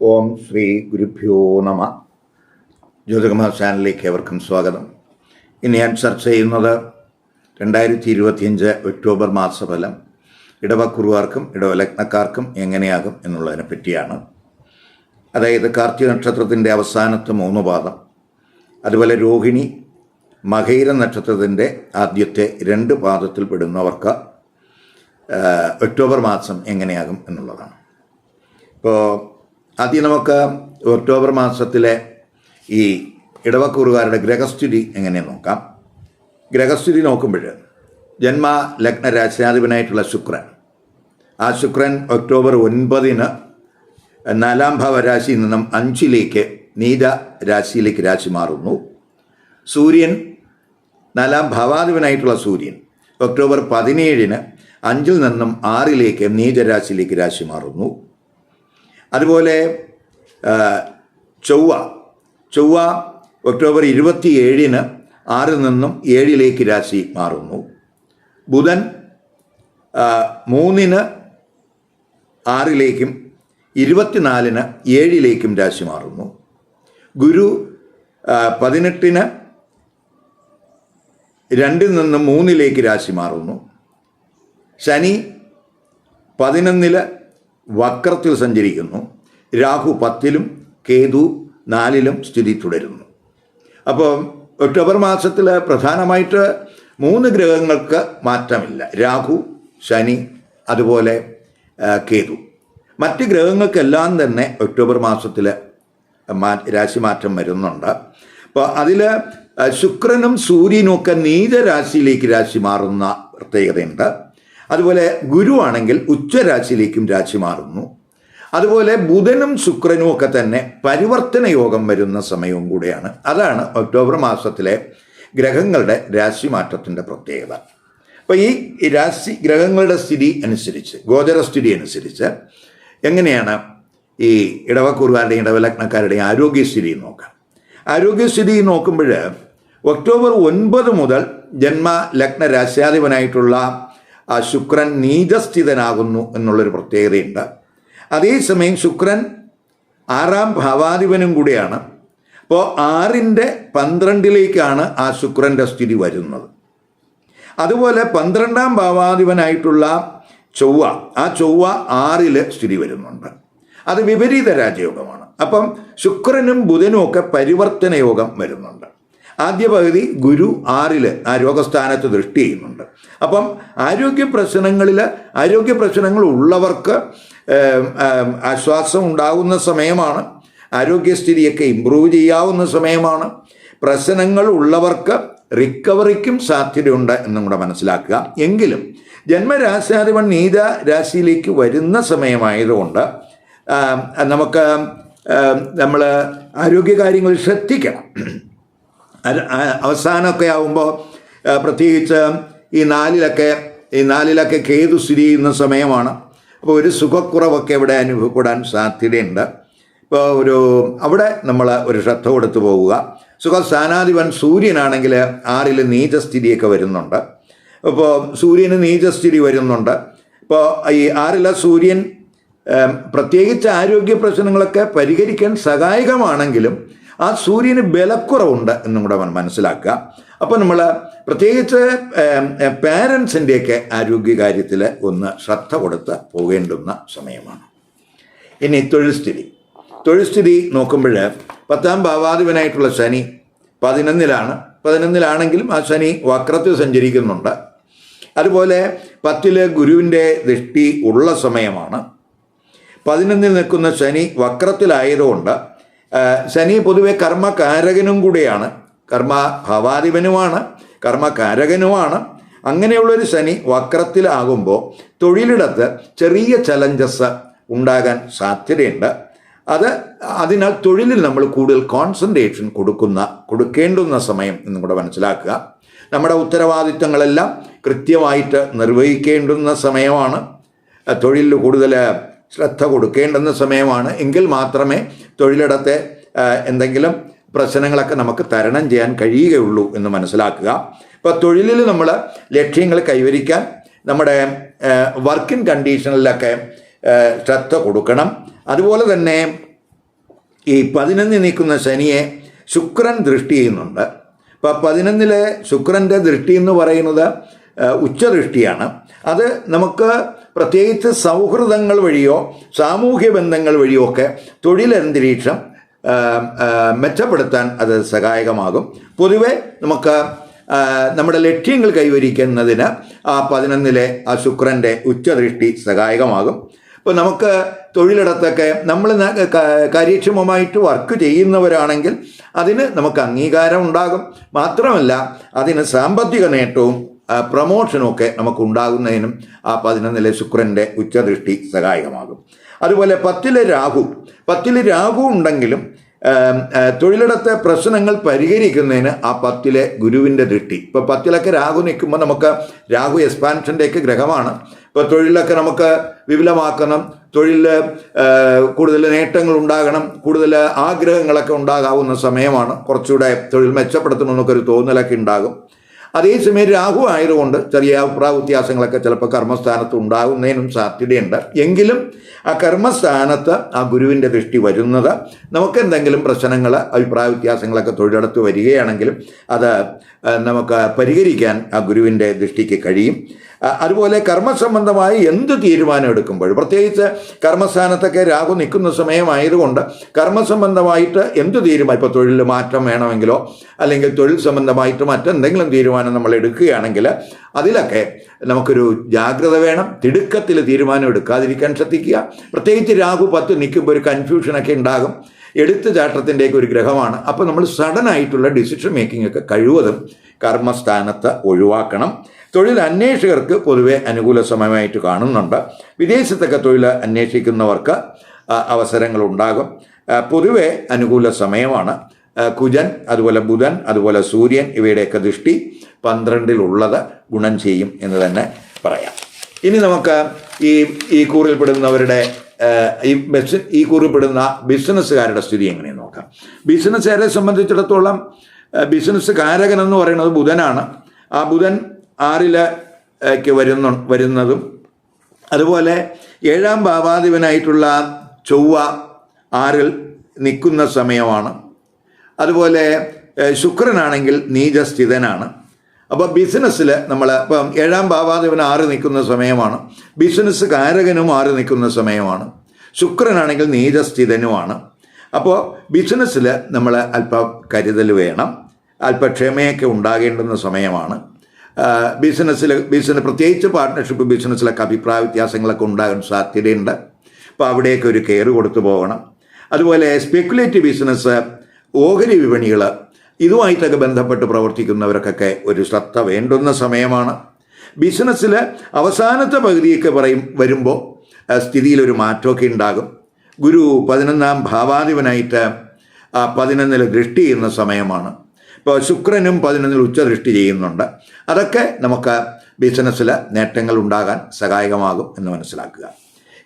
ഓം ശ്രീ ഗുരുഭ്യോ നമ. ജ്യോതികുമാർ ചാനലിലേക്ക് ഏവർക്കും സ്വാഗതം. ഇന്ന് ഞാൻ ചർച്ച ചെയ്യുന്നത് രണ്ടായിരത്തി ഇരുപത്തിയഞ്ച് ഒക്ടോബർ മാസഫലം ഇടവക്കുറുവാർക്കും ഇടവലഗ്നക്കാർക്കും എങ്ങനെയാകും എന്നുള്ളതിനെ പറ്റിയാണ്. അതായത് കാർത്തിക നക്ഷത്രത്തിന്റെ അവസാനത്തെ മൂന്ന് പാദം അതുപോലെ രോഹിണി മകൈര നക്ഷത്രത്തിന്റെ ആദ്യത്തെ രണ്ട് പാദത്തിൽ പെടുന്നവർക്ക് ഒക്ടോബർ മാസം എങ്ങനെയാകും എന്നുള്ളതാണ്. ഇപ്പോൾ ആദ്യം നമുക്ക് ഒക്ടോബർ മാസത്തിലെ ഈ ഇടവക്കൂറുകാരുടെ ഗ്രഹസ്ഥിതി എങ്ങനെ നോക്കാം? ഗ്രഹസ്ഥിതി നോക്കുമ്പോൾ ജന്മ ലഗ്ന രാശാധിപനായിട്ടുള്ള ശുക്രൻ. ആ ശുക്രൻ ഒക്ടോബർ ഒൻപതിന് നാലാം ഭാവരാശിയിൽ നിന്നും അഞ്ചിലേക്ക് നീത രാശിയിലേക്ക് രാശി മാറുന്നു. സൂര്യൻ നാലാം ഭാവാധിപനായിട്ടുള്ള സൂര്യൻ ഒക്ടോബർ പതിനേഴിന് അഞ്ചിൽ നിന്നും ആറിലേക്ക് നീചരാശിയിലേക്ക് രാശി മാറുന്നു. അതുപോലെ ചൊവ്വ. ചൊവ്വ ഒക്ടോബർ ഇരുപത്തി ഏഴിന് ആറിൽ നിന്നും ഏഴിലേക്ക് രാശി മാറുന്നു. ബുധൻ മൂന്നിന് ആറിലേക്കും ഇരുപത്തിനാലിന് ഏഴിലേക്കും രാശി മാറുന്നു. ഗുരു പതിനെട്ടിന് രണ്ടിൽ നിന്ന് മൂന്നിലേക്ക് രാശി മാറുന്നു. ശനി പതിനൊന്നിൽ വക്രത്തിൽ സഞ്ചരിക്കുന്നു. രാഹു പത്തിലും കേതു നാലിലും സ്ഥിതി തുടരുന്നു. അപ്പോൾ ഒക്ടോബർ മാസത്തിൽ പ്രധാനമായിട്ട് മൂന്ന് ഗ്രഹങ്ങൾക്ക് മാറ്റമില്ല. രാഹു ശനി അതുപോലെ കേതു. മറ്റ് ഗ്രഹങ്ങൾക്കെല്ലാം തന്നെ ഒക്ടോബർ മാസത്തിൽ മാ രാശിമാറ്റം വരുന്നുണ്ട്. അപ്പോൾ അതിൽ ശുക്രനും സൂര്യനും ഒക്കെ നീചരാശിയിലേക്ക് രാശി മാറുന്ന പ്രത്യേകതയുണ്ട്. അതുപോലെ ഗുരുവാണെങ്കിൽ ഉച്ചരാശിയിലേക്കും രാശി മാറുന്നു. അതുപോലെ ബുധനും ശുക്രനും ഒക്കെ തന്നെ പരിവർത്തന യോഗം വരുന്ന സമയവും കൂടെയാണ്. അതാണ് ഒക്ടോബർ മാസത്തിലെ ഗ്രഹങ്ങളുടെ രാശി രാശിമാറ്റത്തിന്റെ പ്രത്യേകത. അപ്പോൾ ഈ രാശി ഗ്രഹങ്ങളുടെ സ്ഥിതി അനുസരിച്ച് ഗോചര സ്ഥിതി അനുസരിച്ച് എങ്ങനെയാണ് ഈ ഇടവക്കൂറുകാരുടെയും ഇടവലഗ്നക്കാരുടെയും ആരോഗ്യസ്ഥിതി നോക്കാം. ആരോഗ്യസ്ഥിതി നോക്കുമ്പോൾ ഒക്ടോബർ ഒൻപത് മുതൽ ജന്മ ലഗ്ന രാശ്യാധിപനായിട്ടുള്ള ആ ശുക്രൻ നീചസ്ഥിതനാകുന്നു എന്നുള്ളൊരു പ്രത്യേകതയുണ്ട്. അതേസമയം ശുക്രൻ ആറാം ഭാവാധിപനും കൂടിയാണ്. അപ്പോൾ ആറിന്റെ പന്ത്രണ്ടിലേക്കാണ് ആ ശുക്രന്റെ സ്ഥിതി വരുന്നത്. അതുപോലെ പന്ത്രണ്ടാം ഭാവാധിപനായിട്ടുള്ള ചൊവ്വ ആ ചൊവ്വ ആറിൽ സ്ഥിതി വരുന്നുണ്ട്. അത് വിപരീത രാജയോഗമാണ്. അപ്പം ശുക്രനും ബുധനും ഒക്കെ പരിവർത്തന യോഗം വരുന്നുണ്ട്. ആദ്യ പകുതി ഗുരു ആറിൽ ആ രോഗസ്ഥാനത്ത് ദൃഷ്ടി ചെയ്യുന്നുണ്ട്. അപ്പം ആരോഗ്യ പ്രശ്നങ്ങളിൽ ആരോഗ്യ പ്രശ്നങ്ങൾ ഉള്ളവർക്ക് ആശ്വാസം ഉണ്ടാകുന്ന സമയമാണ്. ആരോഗ്യസ്ഥിതിയൊക്കെ ഇമ്പ്രൂവ് ചെയ്യാവുന്ന സമയമാണ്. പ്രശ്നങ്ങൾ ഉള്ളവർക്ക് റിക്കവറിക്കും സാധ്യതയുണ്ട് എന്നും കൂടെ മനസ്സിലാക്കുക. എങ്കിലും ജന്മരാശാധിപൻ നീത രാശിയിലേക്ക് വരുന്ന സമയമായതുകൊണ്ട് നമുക്ക് നമ്മൾ ആരോഗ്യകാര്യങ്ങൾ ശ്രദ്ധിക്കണം. അവസാനമൊക്കെ ആകുമ്പോൾ പ്രത്യേകിച്ച് ഈ നാലിലൊക്കെ ഈ നാലിലൊക്കെ കേതു സ്ഥിതി ചെയ്യുന്ന സമയമാണ്. അപ്പോൾ ഒരു സുഖക്കുറവൊക്കെ ഇവിടെ അനുഭവപ്പെടാൻ സാധ്യതയുണ്ട്. ഇപ്പോൾ ഒരു അവിടെ നമ്മൾ ഒരു ശ്രദ്ധ കൊടുത്തു പോവുക. സുഖസ്ഥാനാധിപൻ സൂര്യനാണെങ്കിൽ ആറിൽ നീചസ്ഥിതിയൊക്കെ വരുന്നുണ്ട്. അപ്പോൾ സൂര്യന് നീചസ്ഥിതി വരുന്നുണ്ട്. ഇപ്പോൾ ഈ ആറിലെ സൂര്യൻ പ്രത്യേകിച്ച് ആരോഗ്യ പ്രശ്നങ്ങളൊക്കെ പരിഹരിക്കാൻ സഹായകമാണെങ്കിലും ആ സൂര്യന് ബലക്കുറവുണ്ട് എന്നും കൂടെ മന- മനസ്സിലാക്കുക. അപ്പോൾ നമ്മൾ പ്രത്യേകിച്ച് പാരൻസിന്റെയൊക്കെ ആരോഗ്യകാര്യത്തിൽ ഒന്ന് ശ്രദ്ധ കൊടുത്ത് പോകേണ്ടുന്ന സമയമാണ്. ഇനി തൊഴിൽ സ്ഥിതി. തൊഴിൽ സ്ഥിതി നോക്കുമ്പോൾ പത്താം ഭാവാധിപനായിട്ടുള്ള ശനി പതിനൊന്നിലാണ്. പതിനൊന്നിലാണെങ്കിലും ആ ശനി വക്രത്തിൽ സഞ്ചരിക്കുന്നുണ്ട്. അതുപോലെ പത്തിൽ ഗുരുവിന്റെ ദൃഷ്ടി ഉള്ള സമയമാണ്. പതിനൊന്നിൽ നിൽക്കുന്ന ശനി വക്രത്തിലായതുകൊണ്ട് ശനി പൊതുവെ കർമ്മകാരകനും കൂടെയാണ്. കർമ്മ ഭവാധിപനുമാണ് കർമ്മകാരകനുമാണ്. അങ്ങനെയുള്ളൊരു ശനി വക്രത്തിലാകുമ്പോൾ തൊഴിലിടത്ത് ചെറിയ ചലഞ്ചസ് ഉണ്ടാകാൻ സാധ്യതയുണ്ട്. അത് അതിനാൽ തൊഴിലിൽ നമ്മൾ കൂടുതൽ കോൺസെൻട്രേഷൻ കൊടുക്കുന്ന കൊടുക്കേണ്ടുന്ന സമയം എന്നും കൂടെ മനസ്സിലാക്കുക. നമ്മുടെ ഉത്തരവാദിത്തങ്ങളെല്ലാം കൃത്യമായിട്ട് നിർവഹിക്കേണ്ടുന്ന സമയമാണ്. തൊഴിലിൽ കൂടുതൽ ശ്രദ്ധ കൊടുക്കേണ്ടുന്ന സമയമാണ്. എങ്കിൽ മാത്രമേ തൊഴിലിടത്തെ എന്തെങ്കിലും പ്രശ്നങ്ങളൊക്കെ നമുക്ക് തരണം ചെയ്യാൻ കഴിയുകയുള്ളൂ എന്ന് മനസ്സിലാക്കുക. ഇപ്പോൾ തൊഴിലിൽ നമ്മൾ ലക്ഷ്യങ്ങൾ കൈവരിക്കാൻ നമ്മുടെ വർക്കിംഗ് കണ്ടീഷനിലൊക്കെ ശ്രദ്ധ കൊടുക്കണം. അതുപോലെ തന്നെ ഈ പതിനൊന്ന് നീക്കുന്ന ശനിയെ ശുക്രൻ ദൃഷ്ടി ചെയ്യുന്നുണ്ട്. അപ്പോൾ പതിനൊന്നിലെ ശുക്രന്റെ ദൃഷ്ടി എന്ന് പറയുന്നത് ഉച്ചദൃഷ്ടിയാണ്. അത് നമുക്ക് പ്രത്യേകിച്ച് സൗഹൃദങ്ങൾ വഴിയോ സാമൂഹ്യ ബന്ധങ്ങൾ വഴിയോ ഒക്കെ തൊഴിലന്തരീക്ഷം മെച്ചപ്പെടുത്താൻ അത് സഹായകമാകും. പൊതുവെ നമുക്ക് നമ്മുടെ ലക്ഷ്യങ്ങൾ കൈവരിക്കുന്നതിന് ആ പതിനൊന്നിലെ ആ ശുക്രന്റെ ഉച്ചദൃഷ്ടി സഹായകമാകും. ഇപ്പോൾ നമുക്ക് തൊഴിലിടത്തൊക്കെ നമ്മൾ കാര്യക്ഷമമായിട്ട് വർക്ക് ചെയ്യുന്നവരാണെങ്കിൽ അതിന് നമുക്ക് അംഗീകാരം ഉണ്ടാകും. മാത്രമല്ല അതിന് സാമ്പത്തിക നേട്ടവും ആ, പ്രമോഷനും നമുക്ക് ഉണ്ടാകുന്നതിനും ആ പതിനൊന്നിലെ ശുക്രന്റെ ഉച്ചദൃഷ്ടി സഹായകമാകും. അതുപോലെ പത്തിലെ രാഹു പത്തിലെ രാഹു ഉണ്ടെങ്കിലും തൊഴിലിടത്തെ പ്രശ്നങ്ങൾ പരിഹരിക്കുന്നതിന് ആ പത്തിലെ ഗുരുവിന്റെ ദൃഷ്ടി. ഇപ്പോൾ പത്തിലൊക്കെ രാഹു നിൽക്കുമ്പോൾ നമുക്ക് രാഹു എക്സ്പാൻഷന്റെയൊക്കെ ഗ്രഹമാണ്. ഇപ്പോൾ തൊഴിലൊക്കെ നമുക്ക് വിപുലമാക്കണം തൊഴിൽ കൂടുതൽ നേട്ടങ്ങൾ ഉണ്ടാകണം കൂടുതൽ ആഗ്രഹങ്ങളൊക്കെ ഉണ്ടാകാവുന്ന സമയമാണ്. കുറച്ചുകൂടെ തൊഴിൽ മെച്ചപ്പെടുത്തണമെന്നൊക്കെ ഒരു തോന്നലൊക്കെ ഉണ്ടാകും. അതേസമയം രാഹു ആയതുകൊണ്ട് ചെറിയ അഭിപ്രായ വ്യത്യാസങ്ങളൊക്കെ ചിലപ്പോൾ കർമ്മസ്ഥാനത്ത് ഉണ്ടാകുന്നതിനും സാധ്യതയുണ്ട്. എങ്കിലും ആ കർമ്മസ്ഥാനത്ത് ആ ഗുരുവിന്റെ ദൃഷ്ടി വരുന്നത് നമുക്ക് എന്തെങ്കിലും പ്രശ്നങ്ങൾ അഭിപ്രായ വ്യത്യാസങ്ങളൊക്കെ തൊഴിലെടുത്ത് വരികയാണെങ്കിലും അത് നമുക്ക് പരിഹരിക്കാൻ ആ ഗുരുവിന്റെ ദൃഷ്ടിക്ക് കഴിയും. അതുപോലെ കർമ്മസംബന്ധമായി എന്ത് തീരുമാനം എടുക്കുമ്പോൾ പ്രത്യേകിച്ച് കർമ്മസ്ഥാനത്തൊക്കെ രാഹു നിൽക്കുന്ന സമയമായതുകൊണ്ട് കർമ്മസംബന്ധമായിട്ട് എന്ത് തീരുമാനം ഇപ്പോൾ തൊഴിൽ മാറ്റം വേണമെങ്കിലോ അല്ലെങ്കിൽ തൊഴിൽ സംബന്ധമായിട്ട് മറ്റെന്തെങ്കിലും തീരുമാനം നമ്മൾ എടുക്കുകയാണെങ്കിൽ അതിലൊക്കെ നമുക്കൊരു ജാഗ്രത വേണം തിടുക്കത്തിൽ തീരുമാനം എടുക്കാതിരിക്കാൻ ശ്രദ്ധിക്കുക. പ്രത്യേകിച്ച് രാഹു പത്ത് നിൽക്കുമ്പോൾ ഒരു കൺഫ്യൂഷനൊക്കെ ഉണ്ടാകും. എടുത്തുചാട്ടത്തിന്റെയൊക്കെ ഒരു ഗ്രഹമാണ്. അപ്പോൾ നമ്മൾ സഡൻ ആയിട്ടുള്ള ഡിസിഷൻ മേക്കിംഗ് ഒക്കെ കഴിവതും കർമ്മസ്ഥാനത്ത് ഒഴിവാക്കണം. തൊഴിൽ അന്വേഷകർക്ക് പൊതുവെ അനുകൂല സമയമായിട്ട് കാണുന്നുണ്ട്. വിദേശത്തൊക്കെ തൊഴിൽ അന്വേഷിക്കുന്നവർക്ക് അവസരങ്ങൾ ആ, പൊതുവെ അനുകൂല സമയമാണ് കുജൻ അതുപോലെ ബുധൻ അതുപോലെ സൂര്യൻ ഇവയുടെയൊക്കെ ദൃഷ്ടി പന്ത്രണ്ടിലുള്ളത് ഗുണം ചെയ്യും എന്ന് തന്നെ പറയാം. ഇനി നമുക്ക് ഈ ഈ കൂറിൽപ്പെടുന്നവരുടെ ഈ ബസ് ഈ കൂറിൽപ്പെടുന്ന ബിസിനസ്സുകാരുടെ സ്ഥിതി എങ്ങനെയെന്ന് നോക്കാം? ബിസിനസ്സുകാരെ സംബന്ധിച്ചിടത്തോളം ബിസിനസ് കാരകൻ എന്ന് പറയുന്നത് ബുധനാണ്. ആ ബുധൻ ആറിലേക്ക് വരുന്നു വരുന്നതും. അതുപോലെ ഏഴാം ഭാവാധിപനായിട്ടുള്ള ചൊവ്വ ആറിൽ നിൽക്കുന്ന സമയമാണ്. അതുപോലെ ശുക്രനാണെങ്കിൽ നീചസ്ഥിതനാണ്. അപ്പോൾ ബിസിനസ്സിൽ നമ്മൾ ഇപ്പം ഏഴാം ഭാവാധിപൻ ആറ് നിൽക്കുന്ന സമയമാണ്. ബിസിനസ് കാരകനും ആറ് നിൽക്കുന്ന സമയമാണ്. ശുക്രനാണെങ്കിൽ നീചസ്ഥിതനുമാണ്. അപ്പോൾ ബിസിനസ്സിൽ നമ്മൾ അല്പം കരുതൽ വേണം. അല്പ ക്ഷമയൊക്കെ ഉണ്ടാകേണ്ടുന്ന സമയമാണ്. ബിസിനസ്സിൽ ബിസിനസ് പ്രത്യേകിച്ച് പാർട്ട്ണർഷിപ്പ് ബിസിനസ്സിലൊക്കെ അഭിപ്രായ വ്യത്യാസങ്ങളൊക്കെ ഉണ്ടാകാൻ സാധ്യതയുണ്ട്. അപ്പോൾ അവിടെയൊക്കെ ഒരു കെയർ കൊടുത്തു പോകണം. അതുപോലെ സ്പെക്കുലേറ്റീവ് ബിസിനസ് ഓഹരി വിപണികൾ ഇതുമായിട്ടൊക്കെ ബന്ധപ്പെട്ട് പ്രവർത്തിക്കുന്നവർക്കൊക്കെ ഒരു ശ്രദ്ധ വേണ്ടുന്ന സമയമാണ്. ബിസിനസ്സിൽ അവസാനത്തെ പകുതിയൊക്കെ പറയും വരുമ്പോൾ സ്ഥിതിയിലൊരു മാറ്റമൊക്കെ ഉണ്ടാകും. ഗുരു പതിനൊന്നാം ഭാവാധിപനായിട്ട് പതിനൊന്നിൽ ദൃഷ്ടി ചെയ്യുന്ന സമയമാണ്. ഇപ്പോൾ ശുക്രനും പതിനൊന്നിൽ ഉച്ചദൃഷ്ടി ചെയ്യുന്നുണ്ട്. അതൊക്കെ നമുക്ക് ബിസിനസ്സിൽ നേട്ടങ്ങൾ ഉണ്ടാകാൻ സഹായകമാകും എന്ന് മനസ്സിലാക്കുക.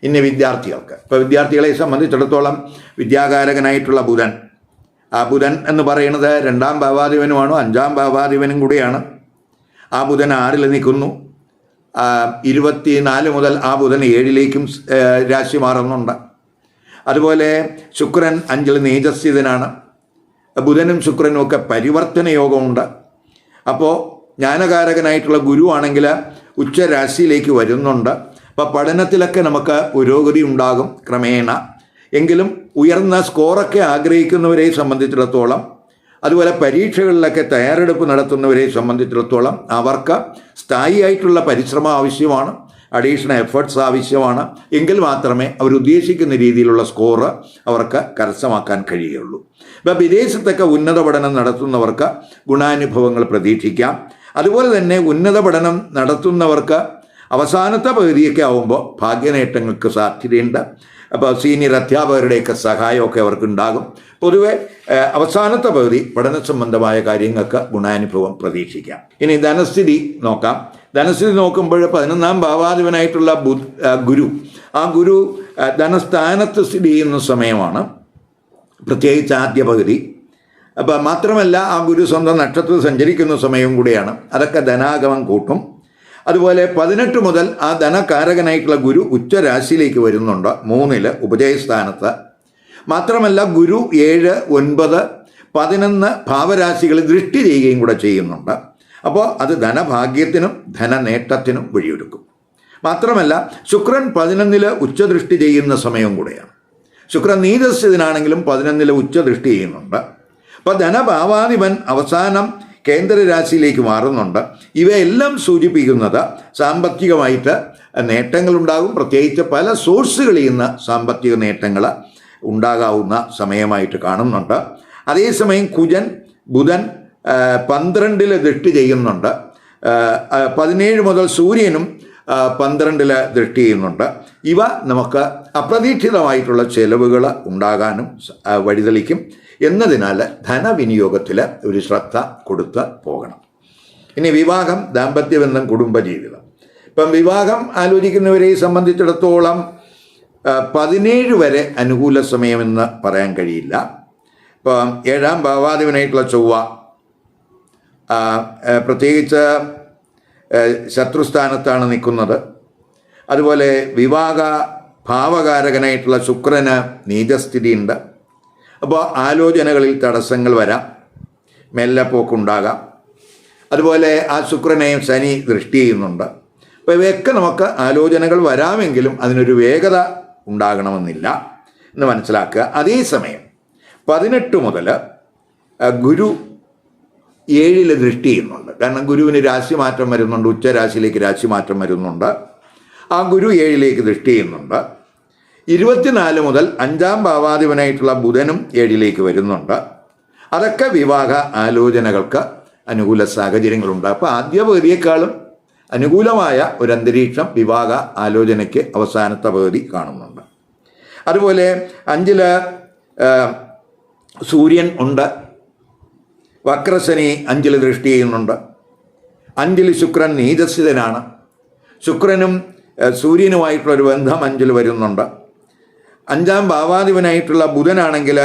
ഇനി വിദ്യാർത്ഥികൾക്ക്. ഇപ്പോൾ വിദ്യാർത്ഥികളെ സംബന്ധിച്ചിടത്തോളം വിദ്യാകാരകനായിട്ടുള്ള ബുധൻ. ആ ബുധൻ എന്ന് പറയുന്നത് രണ്ടാം ഭാവാധിപനുമാണ് അഞ്ചാം ഭാവാധിപനും കൂടിയാണ്. ആ ബുധൻ ആറിൽ നിൽക്കുന്നു. ഇരുപത്തിനാല് മുതൽ ആ ബുധൻ ഏഴിലേക്കും രാശി മാറുന്നുണ്ട്. അതുപോലെ ശുക്രൻ അഞ്ചിൽ നീചസ്ഥിതനാണ് ബുധനും ശുക്രനും ഒക്കെ പരിവർത്തന യോഗമുണ്ട്. അപ്പോൾ ജ്ഞാനകാരകനായിട്ടുള്ള ഗുരു ആണെങ്കിൽ ഉച്ചരാശിയിലേക്ക് വരുന്നുണ്ട്. അപ്പോൾ പഠനത്തിലൊക്കെ നമുക്ക് പുരോഗതി ഉണ്ടാകും ക്രമേണ. എങ്കിലും ഉയർന്ന സ്കോറൊക്കെ ആഗ്രഹിക്കുന്നവരെ സംബന്ധിച്ചിടത്തോളം അതുപോലെ പരീക്ഷകളിലൊക്കെ തയ്യാറെടുപ്പ് നടത്തുന്നവരെ സംബന്ധിച്ചിടത്തോളം അവർക്ക് സ്ഥായിയായിട്ടുള്ള പരിശ്രമം ആവശ്യമാണ്. അഡീഷണൽ എഫേർട്സ് ആവശ്യമാണ്. എങ്കിൽ മാത്രമേ അവർ ഉദ്ദേശിക്കുന്ന രീതിയിലുള്ള സ്കോറ് അവർക്ക് കരസ്ഥമാക്കാൻ കഴിയുള്ളൂ. ഇപ്പം വിദേശത്തൊക്കെ ഉന്നത പഠനം നടത്തുന്നവർക്ക് ഗുണാനുഭവങ്ങൾ പ്രതീക്ഷിക്കാം. അതുപോലെ തന്നെ ഉന്നത പഠനം നടത്തുന്നവർക്ക് അവസാനത്തെ പകുതിയൊക്കെ ആവുമ്പോൾ ഭാഗ്യനേട്ടങ്ങൾക്ക് സാധ്യതയുണ്ട്. അപ്പോൾ സീനിയർ അധ്യാപകരുടെയൊക്കെ സഹായമൊക്കെ അവർക്ക് ഉണ്ടാകും പൊതുവെ അവസാനത്തെ പകുതി പഠന സംബന്ധമായ കാര്യങ്ങൾക്ക് ഗുണാനുഭവം പ്രതീക്ഷിക്കാം. ഇനി ധനസ്ഥിതി നോക്കാം. ധനസ്ഥിതി നോക്കുമ്പോൾ പതിനൊന്നാം ഭാവാധിപനായിട്ടുള്ള ഗുരു. ആ ഗുരു ധനസ്ഥാനത്ത് സ്ഥിതി ചെയ്യുന്ന സമയമാണ്. പ്രത്യേകിച്ച് ആദ്യ പകുതി. അപ്പം മാത്രമല്ല ആ ഗുരു സ്വന്തം നക്ഷത്രത്തിൽ സഞ്ചരിക്കുന്ന സമയവും കൂടിയാണ്. അതൊക്കെ ധനാഗമം കൂട്ടും. അതുപോലെ പതിനെട്ട് മുതൽ ആ ധനകാരകനായിട്ടുള്ള ഗുരു ഉച്ചരാശിയിലേക്ക് വരുന്നുണ്ട്. മൂന്നിൽ ഉപജയസ്ഥാനത്ത്. മാത്രമല്ല ഗുരു ഏഴ് ഒൻപത് പതിനൊന്ന് ഭാവരാശികൾ ദൃഷ്ടി ചെയ്യുകയും കൂടെ ചെയ്യുന്നുണ്ട്. അപ്പോൾ അത് ധനഭാഗ്യത്തിനും ധനനേട്ടത്തിനും വഴിയൊരുക്കും. മാത്രമല്ല ശുക്രൻ പതിനൊന്നിൽ ഉച്ചദൃഷ്ടി ചെയ്യുന്ന സമയം കൂടെയാണ്. ശുക്രൻ നീതസ്ഥിതനാണെങ്കിലും പതിനൊന്നിൽ ഉച്ചദൃഷ്ടി ചെയ്യുന്നുണ്ട്. അപ്പോൾ ധനഭാവാധിപൻ അവസാനം കേന്ദ്രരാശിയിലേക്ക് മാറുന്നുണ്ട്. ഇവയെല്ലാം സൂചിപ്പിക്കുന്നത് സാമ്പത്തികമായിട്ട് നേട്ടങ്ങളുണ്ടാകും. പ്രത്യേകിച്ച് പല സോഴ്സുകളിൽ നിന്ന് സാമ്പത്തിക നേട്ടങ്ങൾ ഉണ്ടാകാവുന്ന സമയമായിട്ട് കാണുന്നുണ്ട്. അതേസമയം കുജൻ ബുധൻ ആ, പന്ത്രണ്ടിൽ ദൃഷ്ടി ചെയ്യുന്നുണ്ട്. പതിനേഴ് മുതൽ സൂര്യനും പന്ത്രണ്ടിൽ ദൃഷ്ടി ചെയ്യുന്നുണ്ട്. ഇവ നമുക്ക് അപ്രതീക്ഷിതമായിട്ടുള്ള ചെലവുകൾ ഉണ്ടാകാനും വഴിതെളിക്കും. എന്നതിനാൽ ധനവിനിയോഗത്തിൽ ഒരു ശ്രദ്ധ കൊടുത്ത് പോകണം. ഇനി വിവാഹം ദാമ്പത്യബന്ധം കുടുംബജീവിതം. ഇപ്പം വിവാഹം ആലോചിക്കുന്നവരെ സംബന്ധിച്ചിടത്തോളം പതിനേഴ് വരെ അനുകൂല സമയമെന്ന് പറയാൻ കഴിയില്ല. ഇപ്പം ഏഴാം ഭാവാധിപനായിട്ടുള്ള ചൊവ്വ പ്രത്യേകിച്ച് ശത്രുസ്ഥാനത്താണ് നിൽക്കുന്നത്. അതുപോലെ വിവാഹ ഭാവകാരകനായിട്ടുള്ള ശുക്രന് നീചസ്ഥിതിയുണ്ട്. അപ്പോൾ ആലോചനകളിൽ തടസ്സങ്ങൾ വരാം. മെല്ലപ്പോക്കുണ്ടാകാം അതുപോലെ ആ ശുക്രനെയും ശനി ദൃഷ്ടി ചെയ്യുന്നുണ്ട്. അപ്പോൾ ഇവയൊക്കെ നമുക്ക് ആലോചനകൾ വരാമെങ്കിലും അതിനൊരു വേഗത ഉണ്ടാകണമെന്നില്ല എന്ന് മനസ്സിലാക്കുക. അതേസമയം പതിനെട്ട് മുതൽ ഗുരു ഏഴിൽ ദൃഷ്ടി ചെയ്യുന്നുണ്ട്. കാരണം ഗുരുവിന് രാശിമാറ്റം വരുന്നുണ്ട് ഉച്ചരാശിയിലേക്ക് രാശിമാറ്റം വരുന്നുണ്ട്. ആ ഗുരു ഏഴിലേക്ക് ദൃഷ്ടി ചെയ്യുന്നുണ്ട്. ഇരുപത്തിനാല് മുതൽ അഞ്ചാം ഭാവാധിപനായിട്ടുള്ള ബുധനും ഏഴിലേക്ക് വരുന്നുണ്ട്. അതൊക്കെ വിവാഹ ആലോചനകൾക്ക് അനുകൂല സാഹചര്യങ്ങളുണ്ട്. അപ്പോൾ ആദ്യ പകുതിയേക്കാളും അനുകൂലമായ ഒരു അന്തരീക്ഷം വിവാഹ ആലോചനയ്ക്ക് അവസാനത്തെ പകുതി കാണുന്നുണ്ട്. അതുപോലെ അഞ്ചിൽ സൂര്യൻ ഉണ്ട്. വക്രശനി അഞ്ചിൽ ദൃഷ്ടി ചെയ്യുന്നുണ്ട്. അഞ്ചിൽ ശുക്രൻ നീതസ്ഥിതനാണ് ശുക്രനും സൂര്യനുമായിട്ടുള്ളൊരു ബന്ധം അഞ്ചിൽ വരുന്നുണ്ട്. അഞ്ചാം ഭാവാധിപനായിട്ടുള്ള ബുധനാണെങ്കിൽ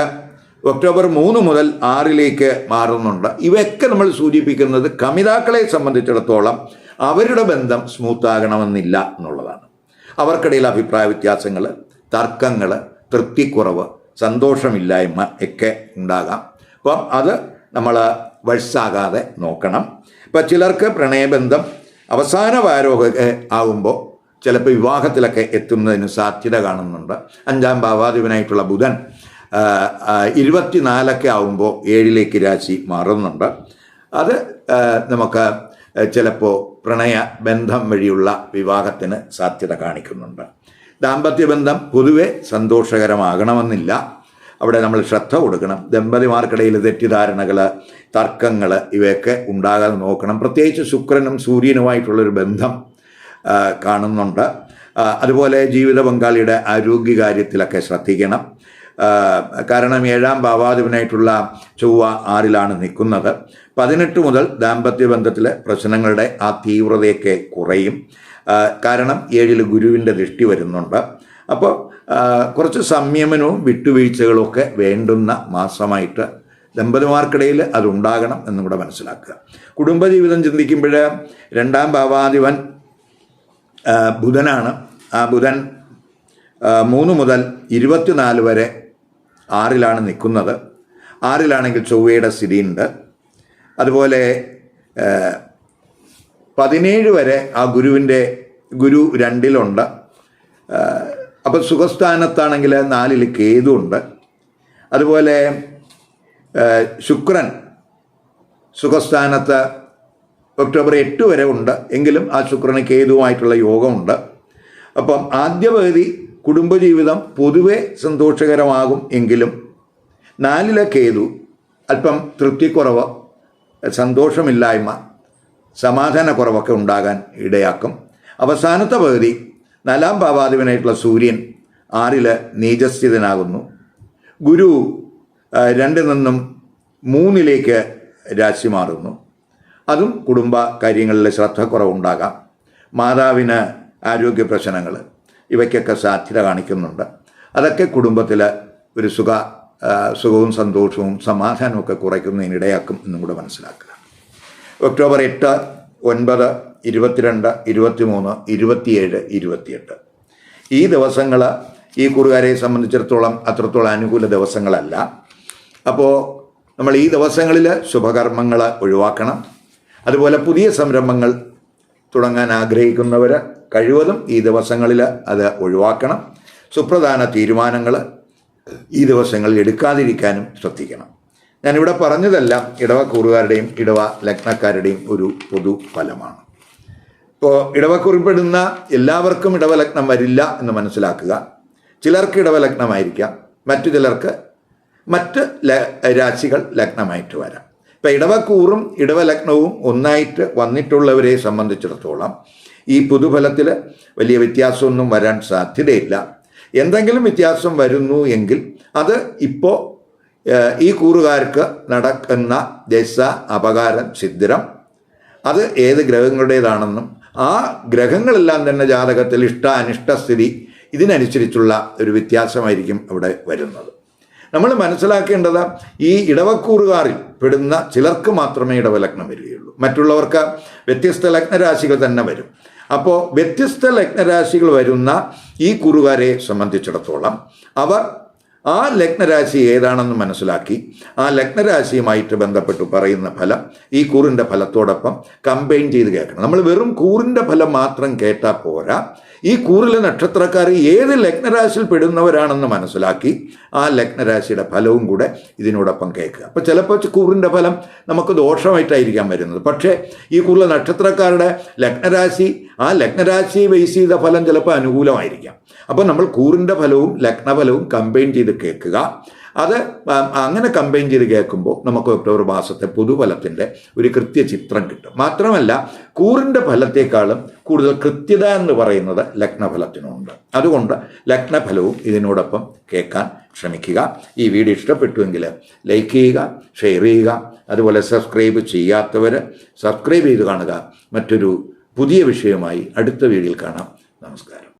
ഒക്ടോബർ മൂന്ന് മുതൽ ആറിലേക്ക് മാറുന്നുണ്ട്. ഇവയൊക്കെ നമ്മൾ സൂചിപ്പിക്കുന്നത് കമിതാക്കളെ സംബന്ധിച്ചിടത്തോളം അവരുടെ ബന്ധം സ്മൂത്താകണമെന്നില്ല എന്നുള്ളതാണ്. അവർക്കിടയിൽ അഭിപ്രായ വ്യത്യാസങ്ങൾ തർക്കങ്ങൾ തൃപ്തിക്കുറവ് സന്തോഷമില്ലായ്മ ഒക്കെ ഉണ്ടാകാം. അപ്പം അത് നമ്മൾ വഴ്സാകാതെ നോക്കണം. ഇപ്പം ചിലർക്ക് പ്രണയബന്ധം അവസാന വാരോഹ ആകുമ്പോൾ ചിലപ്പോൾ വിവാഹത്തിലൊക്കെ എത്തുന്നതിന് സാധ്യത കാണുന്നുണ്ട്. അഞ്ചാം ഭാവാധിപനായിട്ടുള്ള ബുധൻ ഇരുപത്തിനാലൊക്കെ ആവുമ്പോൾ ഏഴിലേക്ക് രാശി മാറുന്നുണ്ട്. അത് നമുക്ക് ചിലപ്പോൾ പ്രണയ ബന്ധം വഴിയുള്ള വിവാഹത്തിന് സാധ്യത കാണിക്കുന്നുണ്ട്. ദാമ്പത്യബന്ധം പൊതുവെ സന്തോഷകരമാകണമെന്നില്ല. അവിടെ നമ്മൾ ശ്രദ്ധ കൊടുക്കണം. ദമ്പതിമാർക്കിടയിൽ തെറ്റിദ്ധാരണകൾ തർക്കങ്ങൾ ഇവയൊക്കെ ഉണ്ടാകാതെ നോക്കണം. പ്രത്യേകിച്ച് ശുക്രനും സൂര്യനുമായിട്ടുള്ളൊരു ബന്ധം കാണുന്നുണ്ട്. അതുപോലെ ജീവിത പങ്കാളിയുടെ ആരോഗ്യകാര്യത്തിലൊക്കെ ശ്രദ്ധിക്കണം. കാരണം ഏഴാം ഭാവാധിപനായിട്ടുള്ള ചൊവ്വ ആറിലാണ് നിൽക്കുന്നത്. പതിനെട്ട് മുതൽ ദാമ്പത്യ ബന്ധത്തിലെ പ്രശ്നങ്ങളുടെ ആ തീവ്രതയൊക്കെ കുറയും. കാരണം ഏഴിൽ ഗുരുവിന്റെ ദൃഷ്ടി വരുന്നുണ്ട്. അപ്പോൾ കുറച്ച് സംയമനവും വിട്ടുവീഴ്ചകളും ഒക്കെ വേണ്ടുന്ന മാസമായിട്ട് ദമ്പതിമാർക്കിടയിൽ അതുണ്ടാകണം എന്നും കൂടെ മനസ്സിലാക്കുക. കുടുംബജീവിതം ചിന്തിക്കുമ്പോൾ രണ്ടാം ഭാവാധിപൻ ബുധനാണ്. ആ ബുധൻ മൂന്ന് മുതൽ ഇരുപത്തിനാല് വരെ ആറിലാണ് നിൽക്കുന്നത്. ആറിലാണെങ്കിൽ ചൊവ്വയുടെ സ്ഥിതിയുണ്ട്. അതുപോലെ പതിനേഴ് വരെ ആ ഗുരുവിന്റെ ഗുരു രണ്ടിലുണ്ട്. ആ, അപ്പോൾ സുഖസ്ഥാനത്താണെങ്കിൽ നാലിൽ കേതുണ്ട്. അതുപോലെ ശുക്രൻ സുഖസ്ഥാനത്ത് ഒക്ടോബർ എട്ട് വരെ ഉണ്ട്. എങ്കിലും ആ ശുക്രന് കേതുവുമായിട്ടുള്ള യോഗമുണ്ട്. അപ്പം ആദ്യ പകുതി കുടുംബജീവിതം പൊതുവെ സന്തോഷകരമാകും എങ്കിലും നാലിലെ കേതു അല്പം തൃപ്തിക്കുറവ് സന്തോഷമില്ലായ്മ സമാധാനക്കുറവൊക്കെ ഉണ്ടാകാൻ ഇടയാക്കും. അവസാനത്തെ പകുതി നാലാം ഭാവാധിപനായിട്ടുള്ള സൂര്യൻ ആറിൽ നീചസ്ഥിതനാകുന്നു. ഗുരു രണ്ടിൽ നിന്നും മൂന്നിലേക്ക് രാശി മാറുന്നു. അതും കുടുംബ കാര്യങ്ങളിൽ ശ്രദ്ധക്കുറവുണ്ടാകാം മാതാവിന് ആരോഗ്യ പ്രശ്നങ്ങൾ ഇവയ്ക്കൊക്കെ സാധ്യത കാണിക്കുന്നുണ്ട്. അതൊക്കെ കുടുംബത്തിൽ ഒരു സുഖ സുഖവും സന്തോഷവും സമാധാനവും ഒക്കെ കുറയ്ക്കുന്നതിനിടയാക്കും എന്നും കൂടെ മനസ്സിലാക്കുക. ഒക്ടോബർ എട്ട് ഒൻപത് ഇരുപത്തിരണ്ട് ഇരുപത്തിമൂന്ന് ഇരുപത്തിയേഴ് ഇരുപത്തിയെട്ട്. ഈ ദിവസങ്ങൾ ഈ കൂറുകാരെ സംബന്ധിച്ചിടത്തോളം അത്രത്തോളം അനുകൂല ദിവസങ്ങളല്ല. അപ്പോൾ നമ്മൾ ഈ ദിവസങ്ങളിൽ ശുഭകർമ്മങ്ങൾ ഒഴിവാക്കണം. അതുപോലെ പുതിയ സംരംഭങ്ങൾ തുടങ്ങാൻ ആഗ്രഹിക്കുന്നവർ കഴിവതും ഈ ദിവസങ്ങളിൽ അത് ഒഴിവാക്കണം. സുപ്രധാന തീരുമാനങ്ങൾ ഈ ദിവസങ്ങളിൽ എടുക്കാതിരിക്കാനും ശ്രദ്ധിക്കണം. ഞാനിവിടെ പറഞ്ഞതെല്ലാം ഇടവ കൂറുകാരുടെയും ഇടവ ലഗ്നക്കാരുടെയും ഒരു പൊതു ഫലമാണ്. ഇടവക്കുറിപ്പെടുന്ന എല്ലാവർക്കും ഇടവലഗ്നം വരില്ല എന്ന് മനസ്സിലാക്കുക. ചിലർക്ക് ഇടവലഗ്നമായിരിക്കാം. മറ്റു ചിലർക്ക് മറ്റ് രാശികൾ ലഗ്നമായിട്ട് വരാം. ഇപ്പം ഇടവക്കൂറും ഇടവലഗ്നവും ഒന്നായിട്ട് വന്നിട്ടുള്ളവരെ സംബന്ധിച്ചിടത്തോളം ഈ പുതുഫലത്തിൽ വലിയ വ്യത്യാസമൊന്നും വരാൻ സാധ്യതയില്ല. എന്തെങ്കിലും വ്യത്യാസം വരുന്നു എങ്കിൽ അത് ഇപ്പോൾ ഈ കൂറുകാർക്ക് നടക്കുന്ന ദശ അപകാരം ഛിദ്രം അത് ഏത് ഗ്രഹങ്ങളുടേതാണെന്നും ആ ഗ്രഹങ്ങളെല്ലാം തന്നെ ജാതകത്തിൽ ഇഷ്ട അനിഷ്ടസ്ഥിതി ഇതിനനുസരിച്ചുള്ള ഒരു വ്യത്യാസമായിരിക്കും അവിടെ വരുന്നത്. നമ്മൾ മനസ്സിലാക്കേണ്ടത് ഈ ഇടവക്കൂറുകാരിൽ പെടുന്ന ചിലർക്ക് മാത്രമേ ഇടവലഗ്നം വരികയുള്ളൂ. മറ്റുള്ളവർക്ക് വ്യത്യസ്ത ലഗ്നരാശികൾ തന്നെ വരും. അപ്പോൾ വ്യത്യസ്ത ലഗ്നരാശികൾ വരുന്ന ഈ കുറുകാരെ സംബന്ധിച്ചിടത്തോളം അവർ ആ ലഗ്നരാശി ഏതാണെന്ന് മനസ്സിലാക്കി. ആ ലഗ്നരാശിയുമായിട്ട് ബന്ധപ്പെട്ട് പറയുന്ന ഫലം ഈ കൂറിന്റെ ഫലത്തോടൊപ്പം കമ്പൈൻ ചെയ്ത് കേൾക്കണം. നമ്മൾ വെറും കൂറിന്റെ ഫലം മാത്രം കേട്ടാൽ പോരാ. ഈ കൂറിലെ നക്ഷത്രക്കാർ ഏത് ലഗ്നരാശിയിൽ പെടുന്നവരാണെന്ന് മനസ്സിലാക്കി ആ ലഗ്നരാശിയുടെ ഫലവും കൂടെ ഇതിനോടൊപ്പം കേൾക്കുക. അപ്പോൾ ചിലപ്പോൾ കൂറിന്റെ ഫലം നമുക്ക് ദോഷമായിട്ടായിരിക്കാം വരുന്നത്. പക്ഷേ ഈ കൂറിലെ നക്ഷത്രക്കാരുടെ ലഗ്നരാശി ആ ലഗ്നരാശി ബേസ് ചെയ്ത ഫലം ചിലപ്പോൾ അനുകൂലമായിരിക്കാം. അപ്പോൾ നമ്മൾ കൂറിന്റെ ഫലവും ലഗ്നഫലവും കമ്പൈൻ ചെയ്ത് കേൾക്കുക. അത് അങ്ങനെ കമ്പൈൻ ചെയ്ത് കേൾക്കുമ്പോൾ നമുക്ക് ഒക്ടോബർ മാസത്തെ പുതുഫലത്തിന്റെ ഒരു കൃത്യ ചിത്രം കിട്ടും. മാത്രമല്ല കൂറിന്റെ ഫലത്തെക്കാളും കൂടുതൽ കൃത്യത എന്ന് പറയുന്നത് ലഗ്നഫലത്തിനുണ്ട്. അതുകൊണ്ട് ലഗ്നഫലവും ഇതിനോടൊപ്പം കേൾക്കാൻ ശ്രമിക്കുക. ഈ വീഡിയോ ഇഷ്ടപ്പെട്ടുവെങ്കിൽ ലൈക്ക് ചെയ്യുക ഷെയർ ചെയ്യുക അതുപോലെ സബ്സ്ക്രൈബ് ചെയ്യാത്തവർ സബ്സ്ക്രൈബ് ചെയ്ത് കാണുക. മറ്റൊരു പുതിയ വിഷയവുമായി അടുത്ത വീഡിയോയിൽ കാണാം. നമസ്കാരം.